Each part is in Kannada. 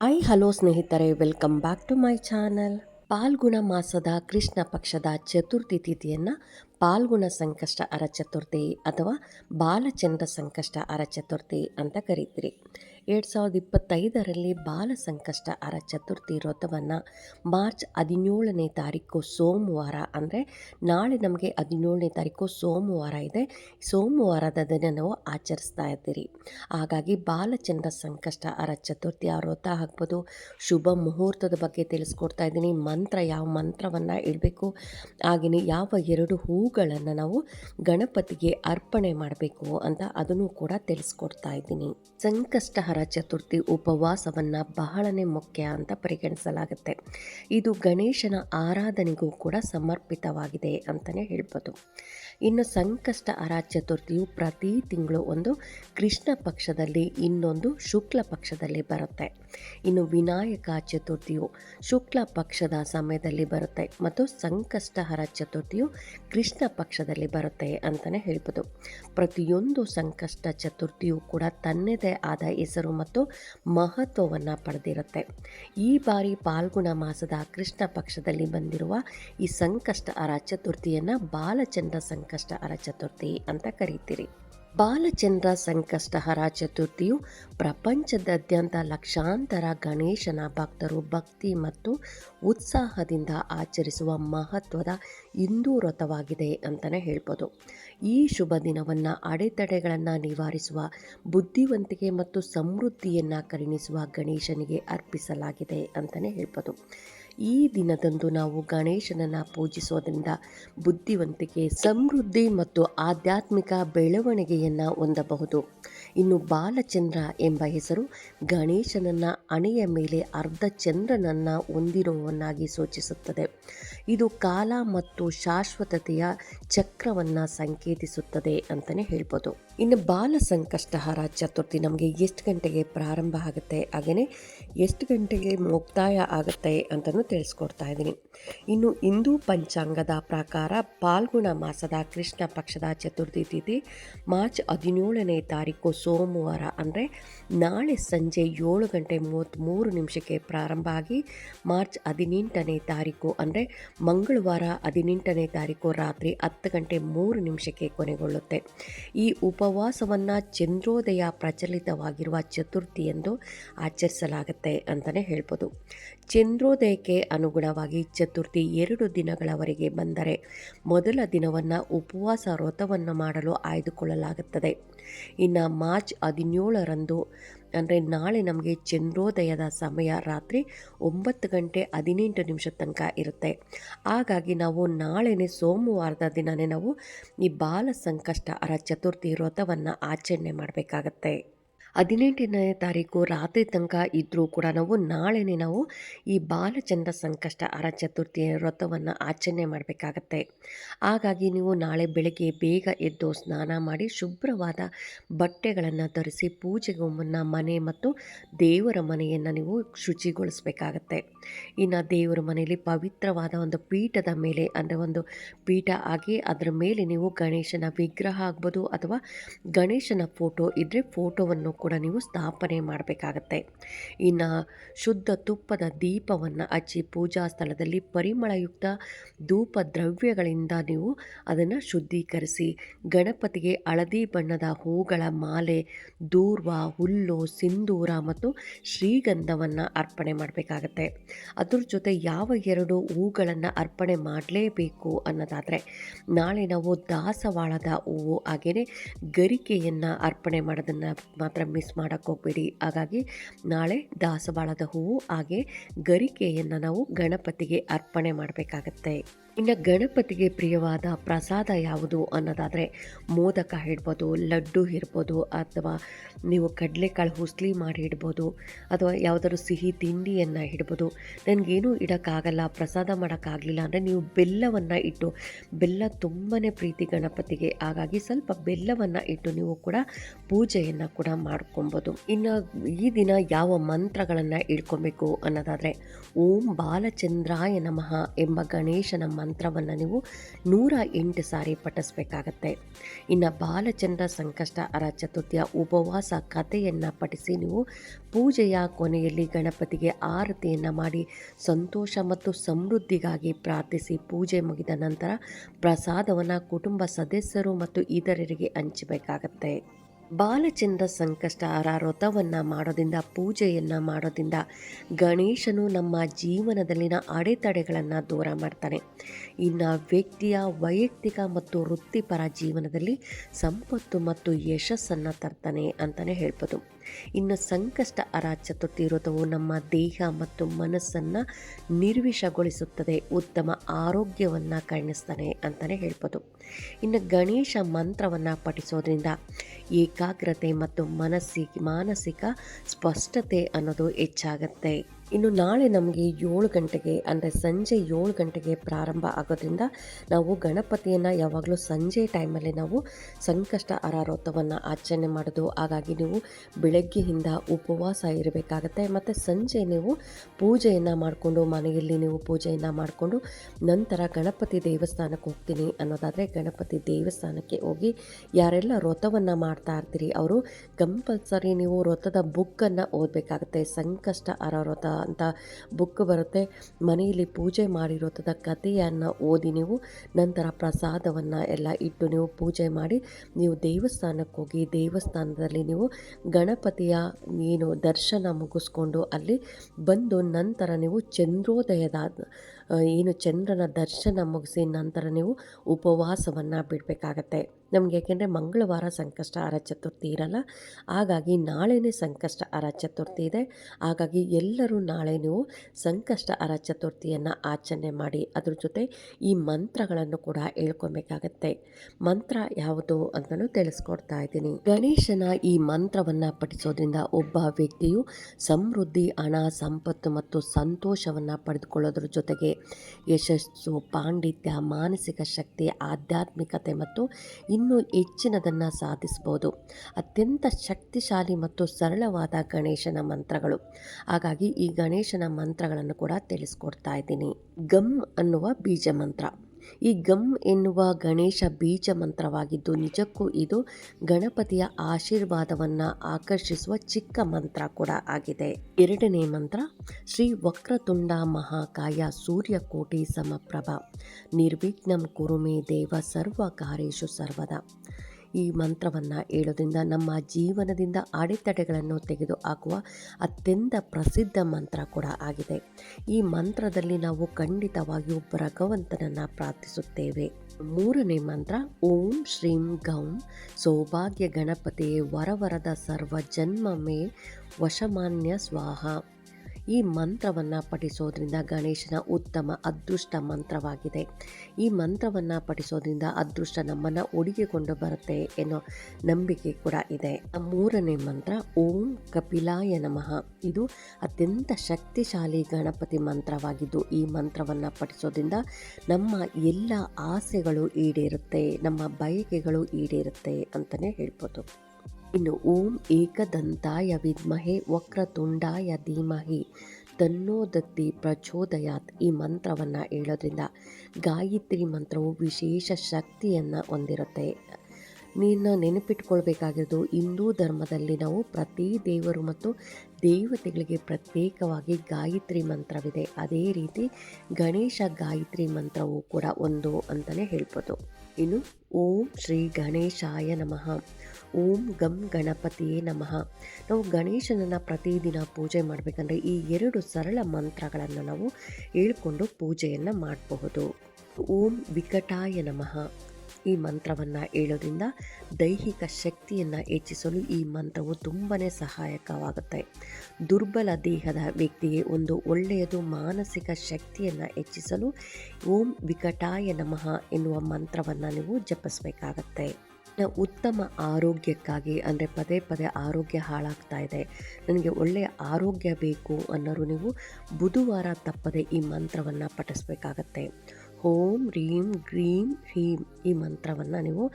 ಐ ಹಲೋ ಸ್ನೇಹಿತರೆ, welcome back to my channel. Phalguna ಮಾಸದ ಕೃಷ್ಣ ಪಕ್ಷದ ಚತುರ್ಥಿ ತಿಥಿಯನ್ನು ಪಾಲ್ಗುಣ ಸಂಕಷ್ಟ ಅರ ಚತುರ್ಥಿ ಅಥವಾ ಬಾಲಚಂದ್ರ ಸಂಕಷ್ಟ ಅರ ಚತುರ್ಥಿ ಅಂತ ಕರೀತೀರಿ. ಎರಡು ಸಾವಿರದ ಇಪ್ಪತ್ತೈದರಲ್ಲಿ ಬಾಲ ಸಂಕಷ್ಟ ಅರ ಚತುರ್ಥಿ ವ್ರತವನ್ನು ಮಾರ್ಚ್ ಹದಿನೇಳನೇ ತಾರೀಕು ಸೋಮವಾರ, ಅಂದರೆ ನಾಳೆ ನಮಗೆ ಹದಿನೇಳನೇ ತಾರೀಕು ಸೋಮವಾರ ಇದೆ. ಸೋಮವಾರದ ದಿನ ನಾವು ಆಚರಿಸ್ತಾ ಇದ್ದೀರಿ. ಹಾಗಾಗಿ ಬಾಲಚಂದ್ರ ಸಂಕಷ್ಟ ಅರ ಚತುರ್ಥಿ ಆ ವ್ರತ ಆಗ್ಬೋದು. ಶುಭ ಮುಹೂರ್ತದ ಬಗ್ಗೆ ತಿಳಿಸ್ಕೊಡ್ತಾ ಇದ್ದೀನಿ. ಮಂತ್ರ, ಯಾವ ಮಂತ್ರವನ್ನು ಇಡಬೇಕು ಹಾಗೆಯೇ ಯಾವ ಎರಡು ಹೂಗಳನ್ನು ನಾವು ಗಣಪತಿಗೆ ಅರ್ಪಣೆ ಮಾಡಬೇಕು ಅಂತ ಅದನ್ನು ಕೂಡ ತಿಳಿಸ್ಕೊಡ್ತಾ ಇದ್ದೀನಿ. ಸಂಕಷ್ಟಹರ ಚತುರ್ಥಿ ಉಪವಾಸವನ್ನು ಬಹಳನೇ ಮುಖ್ಯ ಅಂತ ಪರಿಗಣಿಸಲಾಗುತ್ತೆ. ಇದು ಗಣೇಶನ ಆರಾಧನೆಗೂ ಕೂಡ ಸಮರ್ಪಿತವಾಗಿದೆ ಅಂತಲೇ ಹೇಳ್ಬೋದು. ಇನ್ನು ಸಂಕಷ್ಟ ಹರ ಚತುರ್ಥಿಯು ಪ್ರತಿ ತಿಂಗಳು ಒಂದು ಕೃಷ್ಣ ಪಕ್ಷದಲ್ಲಿ ಇನ್ನೊಂದು ಶುಕ್ಲ ಪಕ್ಷದಲ್ಲಿ ಬರುತ್ತೆ. ಇನ್ನು ವಿನಾಯಕ ಚತುರ್ಥಿಯು ಶುಕ್ಲ ಪಕ್ಷದ ಸಮಯದಲ್ಲಿ ಬರುತ್ತೆ ಮತ್ತು ಸಂಕಷ್ಟಹರ ಚತುರ್ಥಿಯು ಕೃಷ್ಣ ಪಕ್ಷದಲ್ಲಿ ಬರುತ್ತೆ ಅಂತಲೇ ಹೇಳ್ಬೋದು. ಪ್ರತಿಯೊಂದು ಸಂಕಷ್ಟ ಚತುರ್ಥಿಯು ಕೂಡ ತನ್ನದೇ ಆದ ಹೆಸರು ಮತ್ತು ಮಹತ್ವವನ್ನು ಪಡೆದಿರುತ್ತೆ. ಈ ಬಾರಿ ಪಾಲ್ಗುಣ ಮಾಸದ ಕೃಷ್ಣ ಪಕ್ಷದಲ್ಲಿ ಬಂದಿರುವ ಈ ಸಂಕಷ್ಟ ಅರ ಚತುರ್ಥಿಯನ್ನು ಬಾಲಚಂದ್ರ ಸಂಕಷ್ಟ ಅರ ಚತುರ್ಥಿ ಅಂತ ಕರೀತೀರಿ. ಬಾಲಚಂದ್ರ ಸಂಕಷ್ಟಹರ ಚತುರ್ಥಿಯು ಪ್ರಪಂಚದಾದ್ಯಂತ ಲಕ್ಷಾಂತರ ಗಣೇಶನ ಭಕ್ತರು ಭಕ್ತಿ ಮತ್ತು ಉತ್ಸಾಹದಿಂದ ಆಚರಿಸುವ ಮಹತ್ವದ ಹಿಂದೂ ವ್ರತವಾಗಿದೆ ಅಂತಲೇ ಹೇಳ್ಬೋದು. ಈ ಶುಭ ದಿನವನ್ನು ಅಡೆತಡೆಗಳನ್ನು ನಿವಾರಿಸುವ, ಬುದ್ಧಿವಂತಿಕೆ ಮತ್ತು ಸಮೃದ್ಧಿಯನ್ನು ಕರುಣಿಸುವ ಗಣೇಶನಿಗೆ ಅರ್ಪಿಸಲಾಗಿದೆ ಅಂತಲೇ ಹೇಳ್ಬೋದು. ಈ ದಿನದಂದು ನಾವು ಗಣೇಶನನ್ನು ಪೂಜಿಸೋದರಿಂದ ಬುದ್ಧಿವಂತಿಕೆ, ಸಮೃದ್ಧಿ ಮತ್ತು ಆಧ್ಯಾತ್ಮಿಕ ಬೆಳವಣಿಗೆಯನ್ನು ಹೊಂದಬಹುದು. ಇನ್ನು ಬಾಲಚಂದ್ರ ಎಂಬ ಹೆಸರು ಗಣೇಶನನ್ನ ಅಣೆಯ ಮೇಲೆ ಅರ್ಧ ಚಂದ್ರನನ್ನು ಹೊಂದಿರುವವನ್ನಾಗಿ ಸೂಚಿಸುತ್ತದೆ. ಇದು ಕಾಲ ಮತ್ತು ಶಾಶ್ವತತೆಯ ಚಕ್ರವನ್ನು ಸಂಕೇತಿಸುತ್ತದೆ ಅಂತಲೇ ಹೇಳ್ಬೋದು. ಇನ್ನು ಬಾಲ ಸಂಕಷ್ಟಹಾರ ಚತುರ್ಥಿ ನಮಗೆ ಎಷ್ಟು ಗಂಟೆಗೆ ಪ್ರಾರಂಭ ಆಗುತ್ತೆ ಹಾಗೆಯೇ ಎಷ್ಟು ಗಂಟೆಗೆ ಮುಕ್ತಾಯ ಆಗುತ್ತೆ ಅಂತಲೂ ತಿಳಿಸ್ಕೊಡ್ತಾ ಇದ್ದೀನಿ. ಇನ್ನು ಹಿಂದೂ ಪಂಚಾಂಗದ ಪ್ರಕಾರ ಪಾಲ್ಗುಣ ಮಾಸದ ಕೃಷ್ಣ ಪಕ್ಷದ ಚತುರ್ಥಿ ತಿಥಿ ಮಾರ್ಚ್ ಹದಿನೇಳನೇ ತಾರೀಕು ಸೋಮವಾರ ಅಂದರೆ ನಾಳೆ ಸಂಜೆ ಏಳು ಗಂಟೆ ಮೂವತ್ತ್ಮೂರು ನಿಮಿಷಕ್ಕೆ ಪ್ರಾರಂಭ ಆಗಿ ಮಾರ್ಚ್ ಹದಿನೆಂಟನೇ ತಾರೀಕು ಅಂದರೆ ಮಂಗಳವಾರ ಹದಿನೆಂಟನೇ ತಾರೀಕು ರಾತ್ರಿ ಹತ್ತು ಗಂಟೆ ಮೂರು ನಿಮಿಷಕ್ಕೆ ಕೊನೆಗೊಳ್ಳುತ್ತೆ. ಈ ಉಪವಾಸವನ್ನು ಚಂದ್ರೋದಯ ಪ್ರಚಲಿತವಾಗಿರುವ ಚತುರ್ಥಿ ಎಂದು ಆಚರಿಸಲಾಗುತ್ತೆ. ಅಂತಲೇ ಹೇಳ್ಬೋದು. ಚಂದ್ರೋದಯಕ್ಕೆ ಅನುಗುಣವಾಗಿ ಚತುರ್ಥಿ ಎರಡು ದಿನಗಳವರೆಗೆ ಬಂದರೆ ಮೊದಲ ದಿನವನ್ನು ಉಪವಾಸ ವ್ರತವನ್ನು ಮಾಡಲು ಆಯ್ದುಕೊಳ್ಳಲಾಗುತ್ತದೆ. ಇನ್ನು ಮಾರ್ಚ್ ಹದಿನೇಳರಂದು ಅಂದರೆ ನಾಳೆ ನಮಗೆ ಚಂದ್ರೋದಯದ ಸಮಯ ರಾತ್ರಿ ಒಂಬತ್ತು ಗಂಟೆ ಹದಿನೆಂಟು ನಿಮಿಷ ತನಕ ಇರುತ್ತೆ. ಹಾಗಾಗಿ ನಾವು ನಾಳೆನೇ ಸೋಮವಾರದ ದಿನವೇ ನಾವು ಈ ಬಾಲ ಸಂಕಷ್ಟ ಅರ ಚತುರ್ಥಿ ವ್ರತವನ್ನು ಆಚರಣೆ ಮಾಡಬೇಕಾಗತ್ತೆ. ಹದಿನೆಂಟನೇ ತಾರೀಕು ರಾತ್ರಿ ತನಕ ಇದ್ದರೂ ಕೂಡ ನಾವು ನಾಳೆನೇ ನಾವು ಈ ಬಾಲಚಂದ್ರ ಸಂಕಷ್ಟ ಅರ ಚತುರ್ಥಿಯ ವ್ರತವನ್ನು ಆಚರಣೆ ಮಾಡಬೇಕಾಗತ್ತೆ. ಹಾಗಾಗಿ ನೀವು ನಾಳೆ ಬೆಳಗ್ಗೆ ಬೇಗ ಎದ್ದು ಸ್ನಾನ ಮಾಡಿ ಶುಭ್ರವಾದ ಬಟ್ಟೆಗಳನ್ನು ಧರಿಸಿ ಪೂಜೆಗೂ ಮುನ್ನ ಮನೆ ಮತ್ತು ದೇವರ ಮನೆಯನ್ನು ನೀವು ಶುಚಿಗೊಳಿಸಬೇಕಾಗತ್ತೆ. ಇನ್ನು ದೇವರ ಮನೆಯಲ್ಲಿ ಪವಿತ್ರವಾದ ಒಂದು ಪೀಠದ ಮೇಲೆ ಅಂದರೆ ಒಂದು ಪೀಠ ಆಗಿ ಅದರ ಮೇಲೆ ನೀವು ಗಣೇಶನ ವಿಗ್ರಹ ಆಗ್ಬೋದು ಅಥವಾ ಗಣೇಶನ ಫೋಟೋ ಇದ್ದರೆ ಫೋಟೋವನ್ನು ಕೂಡ ನೀವು ಸ್ಥಾಪನೆ ಮಾಡಬೇಕಾಗತ್ತೆ. ಇನ್ನು ಶುದ್ಧ ತುಪ್ಪದ ದೀಪವನ್ನು ಹಚ್ಚಿ ಪೂಜಾ ಸ್ಥಳದಲ್ಲಿ ಪರಿಮಳಯುಕ್ತ ಧೂಪ ದ್ರವ್ಯಗಳಿಂದ ನೀವು ಅದನ್ನು ಶುದ್ಧೀಕರಿಸಿ, ಗಣಪತಿಗೆ ಹಳದಿ ಬಣ್ಣದ ಹೂಗಳ ಮಾಲೆ, ದೂರ್ವ, ಹುಲ್ಲು, ಸಿಂಧೂರ ಮತ್ತು ಶ್ರೀಗಂಧವನ್ನು ಅರ್ಪಣೆ ಮಾಡಬೇಕಾಗತ್ತೆ. ಅದ್ರ ಜೊತೆ ಯಾವ ಎರಡು ಹೂಗಳನ್ನು ಅರ್ಪಣೆ ಮಾಡಲೇಬೇಕು ಅನ್ನೋದಾದರೆ, ನಾಳೆ ನಾವು ದಾಸವಾಳದ ಹೂವು ಹಾಗೆಯೇ ಗರಿಕೆಯನ್ನು ಅರ್ಪಣೆ ಮಾಡೋದನ್ನು ಮಾತ್ರ ಮಿಸ್ ಮಾಡೋಕ್ಕೆ ಹೋಗಬೇಡಿ. ಹಾಗಾಗಿ ನಾಳೆ ದಾಸವಾಳದ ಹೂವು ಹಾಗೆ ಗರಿಕೆಯನ್ನು ನಾವು ಗಣಪತಿಗೆ ಅರ್ಪಣೆ ಮಾಡಬೇಕಾಗತ್ತೆ. ಇನ್ನು ಗಣಪತಿಗೆ ಪ್ರಿಯವಾದ ಪ್ರಸಾದ ಯಾವುದು ಅನ್ನೋದಾದರೆ ಮೋದಕ ಇಡ್ಬೋದು, ಲಡ್ಡು ಇರ್ಬೋದು, ಅಥವಾ ನೀವು ಕಡಲೆಕಾಳು ಹುಸ್ಲಿ ಮಾಡಿ ಇಡ್ಬೋದು, ಅಥವಾ ಯಾವುದಾದ್ರು ಸಿಹಿ ತಿಂಡಿಯನ್ನು ಇಡ್ಬೋದು. ನನಗೇನು ಇಡೋಕ್ಕಾಗಲ್ಲ, ಪ್ರಸಾದ ಮಾಡೋಕ್ಕಾಗಲಿಲ್ಲ ಅಂದರೆ ನೀವು ಬೆಲ್ಲವನ್ನು ಇಟ್ಟು, ಬೆಲ್ಲ ತುಂಬಾ ಪ್ರೀತಿ ಗಣಪತಿಗೆ, ಹಾಗಾಗಿ ಸ್ವಲ್ಪ ಬೆಲ್ಲವನ್ನು ಇಟ್ಟು ನೀವು ಕೂಡ ಪೂಜೆಯನ್ನು ಕೂಡ ಮಾಡ್ಕೊಬೋದು. ಇನ್ನು ಈ ದಿನ ಯಾವ ಮಂತ್ರಗಳನ್ನು ಇಡ್ಕೊಬೇಕು ಅನ್ನೋದಾದರೆ, ಓಂ ಬಾಲಚಂದ್ರಾಯ ನಮಃ ಎಂಬ ಗಣೇಶನ ಮಂತ್ರವನ್ನು ನೀವು ನೂರ ಎಂಟು ಸಾರಿ ಪಠಿಸ್ಬೇಕಾಗತ್ತೆ. ಇನ್ನು ಬಾಲಚಂದ್ರ ಸಂಕಷ್ಟ ಅರ ಚತುರ್ಥಿಯ ಉಪವಾಸ ಕಥೆಯನ್ನು ಪಠಿಸಿ ನೀವು ಪೂಜೆಯ ಕೊನೆಯಲ್ಲಿ ಗಣಪತಿಗೆ ಆರತಿಯನ್ನು ಮಾಡಿ ಸಂತೋಷ ಮತ್ತು ಸಮೃದ್ಧಿಗಾಗಿ ಪ್ರಾರ್ಥಿಸಿ ಪೂಜೆ ಮುಗಿದ ನಂತರ ಪ್ರಸಾದವನ್ನು ಕುಟುಂಬ ಸದಸ್ಯರು ಮತ್ತು ಇತರರಿಗೆ ಹಂಚಬೇಕಾಗತ್ತೆ. ಬಾಲಚಂದ್ರ ಸಂಕಷ್ಟಹಾರ ವ್ರತವನ್ನು ಮಾಡೋದ್ರಿಂದ, ಪೂಜೆಯನ್ನು ಮಾಡೋದ್ರಿಂದ ಗಣೇಶನು ನಮ್ಮ ಜೀವನದಲ್ಲಿನ ಅಡೆತಡೆಗಳನ್ನು ದೂರ ಮಾಡ್ತಾನೆ. ಇನ್ನು ವ್ಯಕ್ತಿಯ ವೈಯಕ್ತಿಕ ಮತ್ತು ವೃತ್ತಿಪರ ಜೀವನದಲ್ಲಿ ಸಂಪತ್ತು ಮತ್ತು ಯಶಸ್ಸನ್ನು ತರ್ತಾನೆ ಅಂತಲೇ ಹೇಳ್ಬೋದು. ಇನ್ನು ಸಂಕಷ್ಟ ಅರಾಜ್ಯ ನಮ್ಮ ದೇಹ ಮತ್ತು ಮನಸ್ಸನ್ನು ನಿರ್ವಿಷಗೊಳಿಸುತ್ತದೆ, ಉತ್ತಮ ಆರೋಗ್ಯವನ್ನು ಕಾಣಿಸ್ತಾನೆ ಅಂತಲೇ ಹೇಳ್ಬೋದು. ಇನ್ನು ಗಣೇಶ ಮಂತ್ರವನ್ನು ಪಠಿಸೋದ್ರಿಂದ ಏಕಾಗ್ರತೆ ಮತ್ತು ಮನಸ್ಸಿ, ಮಾನಸಿಕ ಸ್ಪಷ್ಟತೆ ಅನ್ನೋದು ಹೆಚ್ಚಾಗತ್ತೆ. ಇನ್ನು ನಾಳೆ ನಮಗೆ ಏಳು ಗಂಟೆಗೆ, ಅಂದರೆ ಸಂಜೆ ಏಳು ಗಂಟೆಗೆ ಪ್ರಾರಂಭ ಆಗೋದ್ರಿಂದ ನಾವು ಗಣಪತಿಯನ್ನು ಯಾವಾಗಲೂ ಸಂಜೆ ಟೈಮಲ್ಲಿ ನಾವು ಸಂಕಷ್ಟ ಅರಾರೋತವನ್ನು ಆಚರಣೆ ಮಾಡೋದು, ಹಾಗಾಗಿ ನೀವು ಬೆಳಗ್ಗೆಯಿಂದ ಉಪವಾಸ ಇರಬೇಕಾಗತ್ತೆ. ಮತ್ತು ಸಂಜೆ ನೀವು ಪೂಜೆಯನ್ನು ಮಾಡಿಕೊಂಡು, ಮನೆಯಲ್ಲಿ ನೀವು ಪೂಜೆಯನ್ನು ಮಾಡಿಕೊಂಡು ನಂತರ ಗಣಪತಿ ದೇವಸ್ಥಾನಕ್ಕೆ ಹೋಗ್ತೀನಿ ಅನ್ನೋದಾದರೆ ಗಣಪತಿ ದೇವಸ್ಥಾನಕ್ಕೆ ಹೋಗಿ ಯಾರೆಲ್ಲ ವ್ರತವನ್ನು ಮಾಡ್ತಾ ಇರ್ತೀರಿ, ಅವರು ಕಂಪಲ್ಸರಿ ನೀವು ವ್ರತದ ಬುಕ್ಕನ್ನು ಓದಬೇಕಾಗತ್ತೆ. ಸಂಕಷ್ಟ ಅರಾರೋತ ಅಂತ ಬುಕ್ ಬರುತ್ತೆ. ಮನೆಯಲ್ಲಿ ಪೂಜೆ ಮಾಡಿರೋಂಥದ್ದು ಕಥೆಯನ್ನು ಓದಿ ನೀವು, ನಂತರ ಪ್ರಸಾದವನ್ನು ಎಲ್ಲ ಇಟ್ಟು ನೀವು ಪೂಜೆ ಮಾಡಿ, ನೀವು ದೇವಸ್ಥಾನಕ್ಕೆ ಹೋಗಿ ದೇವಸ್ಥಾನದಲ್ಲಿ ನೀವು ಗಣಪತಿಯ ಏನು ದರ್ಶನ ಮುಗಿಸ್ಕೊಂಡು ಅಲ್ಲಿ ಬಂದು ನಂತರ ನೀವು ಚಂದ್ರೋದಯದ ಏನು ಚಂದ್ರನ ದರ್ಶನ ಮುಗಿಸಿ ನಂತರ ನೀವು ಉಪವಾಸವನ್ನು ಬಿಡಬೇಕಾಗತ್ತೆ. ನಮಗೆ ಯಾಕೆಂದರೆ ಮಂಗಳವಾರ ಸಂಕಷ್ಟ ಅರ ಚತುರ್ಥಿ ಇರಲ್ಲ. ಹಾಗಾಗಿ ನಾಳೆನೇ ಸಂಕಷ್ಟ ಅರ ಚತುರ್ಥಿ ಇದೆ. ಹಾಗಾಗಿ ಎಲ್ಲರೂ ನಾಳೆ ನೀವು ಸಂಕಷ್ಟ ಅರ ಚತುರ್ಥಿಯನ್ನು ಆಚರಣೆ ಮಾಡಿ ಅದ್ರ ಜೊತೆ ಈ ಮಂತ್ರಗಳನ್ನು ಕೂಡ ಹೇಳ್ಕೊಬೇಕಾಗತ್ತೆ. ಮಂತ್ರ ಯಾವುದು ಅಂತಲೂ ತಿಳಿಸ್ಕೊಡ್ತಾ ಇದ್ದೀನಿ. ಗಣೇಶನ ಈ ಮಂತ್ರವನ್ನು ಪಠಿಸೋದ್ರಿಂದ ಒಬ್ಬ ವ್ಯಕ್ತಿಯು ಸಮೃದ್ಧಿ, ಹಣ, ಸಂಪತ್ತು ಮತ್ತು ಸಂತೋಷವನ್ನು ಪಡೆದುಕೊಳ್ಳೋದ್ರ ಜೊತೆಗೆ ಯಶಸ್ಸು, ಪಾಂಡಿತ್ಯ, ಮಾನಸಿಕ ಶಕ್ತಿ, ಆಧ್ಯಾತ್ಮಿಕತೆ ಮತ್ತು ಇನ್ನೂ ಹೆಚ್ಚಿನದನ್ನು ಸಾಧಿಸ್ಬೋದು. ಅತ್ಯಂತ ಶಕ್ತಿಶಾಲಿ ಮತ್ತು ಸರಳವಾದ ಗಣೇಶನ ಮಂತ್ರಗಳು. ಹಾಗಾಗಿ ಈ ಗಣೇಶನ ಮಂತ್ರಗಳನ್ನು ಕೂಡ ತಿಳಿಸ್ಕೊಡ್ತಾ ಇದ್ದೀನಿ. ಗಮ್ ಅನ್ನುವ ಬೀಜ ಮಂತ್ರ ಈ ಗಮ್ ಎನ್ನುವ ಗಣೇಶ ಬೀಜ ಮಂತ್ರವಾಗಿದ್ದು, ನಿಜಕ್ಕೂ ಇದು ಗಣಪತಿಯ ಆಶೀರ್ವಾದವನ್ನು ಆಕರ್ಷಿಸುವ ಚಿಕ್ಕ ಮಂತ್ರ ಕೂಡ ಆಗಿದೆ. ಎರಡನೇ ಮಂತ್ರ, ಶ್ರೀ ವಕ್ರತುಂಡ ಮಹಾಕಾಯ ಸೂರ್ಯಕೋಟಿ ಸಮಪ್ರಭ. ನಿರ್ವಿಘ್ನಂ ಕುರುಮೆ ದೇವ ಸರ್ವ ಕಾರ್ಯೇಶು ಸರ್ವದ. ಈ ಮಂತ್ರವನ್ನು ಹೇಳೋದ್ರಿಂದ ನಮ್ಮ ಜೀವನದಿಂದ ಅಡೆತಡೆಗಳನ್ನು ತೆಗೆದುಹಾಕುವ ಅತ್ಯಂತ ಪ್ರಸಿದ್ಧ ಮಂತ್ರ ಕೂಡ ಆಗಿದೆ. ಈ ಮಂತ್ರದಲ್ಲಿ ನಾವು ಖಂಡಿತವಾಗಿಯೂ ಭಗವಂತನನ್ನು ಪ್ರಾರ್ಥಿಸುತ್ತೇವೆ. ಮೂರನೇ ಮಂತ್ರ, ಓಂ ಶ್ರೀಂ ಗೌಂ ಸೌಭಾಗ್ಯ ಗಣಪತಿಯೇ ವರವರದ ಸರ್ವ ಜನ್ಮ ಮೇ ವಶಮಾನ್ಯ ಸ್ವಾಹ. ಈ ಮಂತ್ರವನ್ನು ಪಠಿಸೋದ್ರಿಂದ ಗಣೇಶನ ಉತ್ತಮ ಅದೃಷ್ಟ ಮಂತ್ರವಾಗಿದೆ. ಈ ಮಂತ್ರವನ್ನು ಪಠಿಸೋದ್ರಿಂದ ಅದೃಷ್ಟ ನಮ್ಮನ್ನು ಒಡಿಗೆಕೊಂಡು ಬರುತ್ತೆ ಎನ್ನೋ ನಂಬಿಕೆ ಕೂಡ ಇದೆ. ಮೂರನೇ ಮಂತ್ರ, ಓಂ ಕಪಿಲಾಯ ನಮಃ. ಇದು ಅತ್ಯಂತ ಶಕ್ತಿಶಾಲಿ ಗಣಪತಿ ಮಂತ್ರವಾಗಿದ್ದು, ಈ ಮಂತ್ರವನ್ನು ಪಠಿಸೋದ್ರಿಂದ ನಮ್ಮ ಎಲ್ಲ ಆಸೆಗಳು ಈಡೇರುತ್ತೆ, ನಮ್ಮ ಬಯಕೆಗಳು ಈಡೇರುತ್ತೆ ಅಂತಲೇ ಹೇಳ್ಬೋದು. ಇನ್ನು ಓಂ ಏಕದಂತಾಯ ವಿದ್ಮಹೆ ವಕ್ರತುಂಡಾಯ ಧೀಮಹಿ. ತನ್ನೋದತ್ತಿ ಪ್ರಚೋದಯಾತ್ ಈ ಮಂತ್ರವನ್ನು ಹೇಳೋದ್ರಿಂದ ಗಾಯತ್ರಿ ಮಂತ್ರವು ವಿಶೇಷ ಶಕ್ತಿಯನ್ನು ಹೊಂದಿರುತ್ತೆ. ನೀನು ನೆನಪಿಟ್ಕೊಳ್ಬೇಕಾಗಿರೋದು ಹಿಂದೂ ಧರ್ಮದಲ್ಲಿ ನಾವು ಪ್ರತಿ ದೇವರು ಮತ್ತು ದೇವತೆಗಳಿಗೆ ಪ್ರತ್ಯೇಕವಾಗಿ ಗಾಯತ್ರಿ ಮಂತ್ರವಿದೆ. ಅದೇ ರೀತಿ ಗಣೇಶ ಗಾಯತ್ರಿ ಮಂತ್ರವು ಕೂಡ ಒಂದು ಅಂತಲೇ ಹೇಳ್ಬೋದು. ಇನ್ನು ಓಂ ಶ್ರೀ ಗಣೇಶಾಯ ನಮಃ. ಓಂ ಗಂ ಗಣಪತಿಯೇ ನಮಃ. ನಾವು ಗಣೇಶನನ್ನು ಪ್ರತಿದಿನ ಪೂಜೆ ಮಾಡಬೇಕಂದ್ರೆ ಈ ಎರಡು ಸರಳ ಮಂತ್ರಗಳನ್ನು ನಾವು ಹೇಳ್ಕೊಂಡು ಪೂಜೆಯನ್ನು ಮಾಡಬಹುದು. ಓಂ ವಿಕಟಾಯ ನಮಃ. ಈ ಮಂತ್ರವನ್ನು ಹೇಳೋದ್ರಿಂದ ದೈಹಿಕ ಶಕ್ತಿಯನ್ನು ಹೆಚ್ಚಿಸಲು ಈ ಮಂತ್ರವು ತುಂಬಾ ಸಹಾಯಕವಾಗುತ್ತೆ. ದುರ್ಬಲ ದೇಹದ ವ್ಯಕ್ತಿಗೆ ಒಂದು ಒಳ್ಳೆಯದು ಮಾನಸಿಕ ಶಕ್ತಿಯನ್ನು ಹೆಚ್ಚಿಸಲು ಓಂ ವಿಕಟಾಯ ನಮಃ ಎನ್ನುವ ಮಂತ್ರವನ್ನು ನೀವು ಜಪಿಸಬೇಕಾಗತ್ತೆ. ಉತ್ತಮ ಆರೋಗ್ಯಕ್ಕಾಗಿ ಅಂದರೆ ಪದೇ ಪದೇ ಆರೋಗ್ಯ ಹಾಳಾಗ್ತಾ ಇದೆ. ನನಗೆ ಒಳ್ಳೆಯ ಆರೋಗ್ಯ ಬೇಕು ಅನ್ನೋರು ನೀವು ಬುಧವಾರ ತಪ್ಪದೆ ಈ ಮಂತ್ರವನ್ನು ಪಠಿಸ್ಬೇಕಾಗತ್ತೆ. ಓಂ ರೀಂ ಗ್ರೀಂ ಹ್ರೀಂ ಈ ಮಂತ್ರವನ್ನು ನೀವು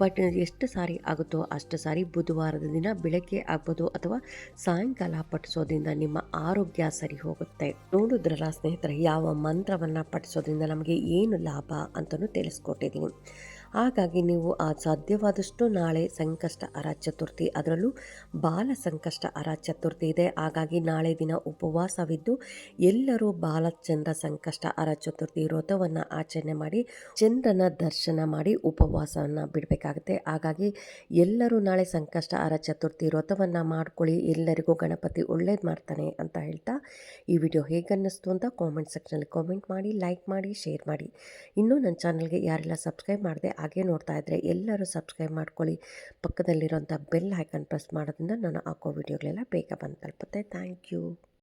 ಬಟ್ ಎಷ್ಟು ಸಾರಿ ಆಗುತ್ತೋ ಅಷ್ಟು ಸಾರಿ ಬುಧವಾರದ ದಿನ ಬೆಳಗ್ಗೆ ಆಗ್ಬೋದು ಅಥವಾ ಸಾಯಂಕಾಲ ಪಠಿಸೋದ್ರಿಂದ ನಿಮ್ಮ ಆರೋಗ್ಯ ಸರಿ ಹೋಗುತ್ತೆ. ನೋಡಿದ್ರಲ್ಲ ಸ್ನೇಹಿತರೆ, ಯಾವ ಮಂತ್ರವನ್ನು ಪಠಿಸೋದ್ರಿಂದ ನಮಗೆ ಏನು ಲಾಭ ಅಂತಲೂ ತಿಳಿಸ್ಕೊಟ್ಟಿದ್ದೀನಿ. ಹಾಗಾಗಿ ನೀವು ಆ ಸಾಧ್ಯವಾದಷ್ಟು ನಾಳೆ ಸಂಕಷ್ಟ ಅರ ಚತುರ್ಥಿ ಅದರಲ್ಲೂ ಬಾಲ ಸಂಕಷ್ಟ ಅರ ಚತುರ್ಥಿ ಇದೆ. ಹಾಗಾಗಿ ನಾಳೆ ದಿನ ಉಪವಾಸವಿದ್ದು ಎಲ್ಲರೂ ಬಾಲಚಂದ್ರ ಸಂಕಷ್ಟ ಅರ ಚತುರ್ಥಿ ವ್ರತವನ್ನು ಆಚರಣೆ ಮಾಡಿ ಚಂದ್ರನ ದರ್ಶನ ಮಾಡಿ ಉಪವಾಸವನ್ನು ಬಿಡಬೇಕಾಗುತ್ತೆ. ಹಾಗಾಗಿ ಎಲ್ಲರೂ ನಾಳೆ ಸಂಕಷ್ಟ ಅರ ಚತುರ್ಥಿ ವ್ರತವನ್ನು ಮಾಡ್ಕೊಳ್ಳಿ. ಎಲ್ಲರಿಗೂ ಗಣಪತಿ ಒಳ್ಳೇದು ಮಾಡ್ತಾನೆ ಅಂತ ಹೇಳ್ತಾ ಈ ವಿಡಿಯೋ ಹೇಗನ್ನಿಸ್ತು ಅಂತ ಕಾಮೆಂಟ್ ಸೆಕ್ಷನಲ್ಲಿ ಕಾಮೆಂಟ್ ಮಾಡಿ ಲೈಕ್ ಮಾಡಿ ಶೇರ್ ಮಾಡಿ. ಇನ್ನೂ ನನ್ನ ಚಾನಲ್ಗೆ ಯಾರೆಲ್ಲ ಸಬ್ಸ್ಕ್ರೈಬ್ ಮಾಡಿದೆ ಹಾಗೆ ನೋಡ್ತಾ ಇದ್ದರೆ ಎಲ್ಲರೂ ಸಬ್ಸ್ಕ್ರೈಬ್ ಮಾಡ್ಕೊಳ್ಳಿ. ಪಕ್ಕದಲ್ಲಿರೋಂಥ ಬೆಲ್ ಐಕನ್ ಪ್ರೆಸ್ ಮಾಡೋದ್ರಿಂದ ನಾನು ಹಾಕೋ ವಿಡಿಯೋಗಳೆಲ್ಲ ಬೇಗ ಬಂದು ತಲುಪುತ್ತೆ. Thank you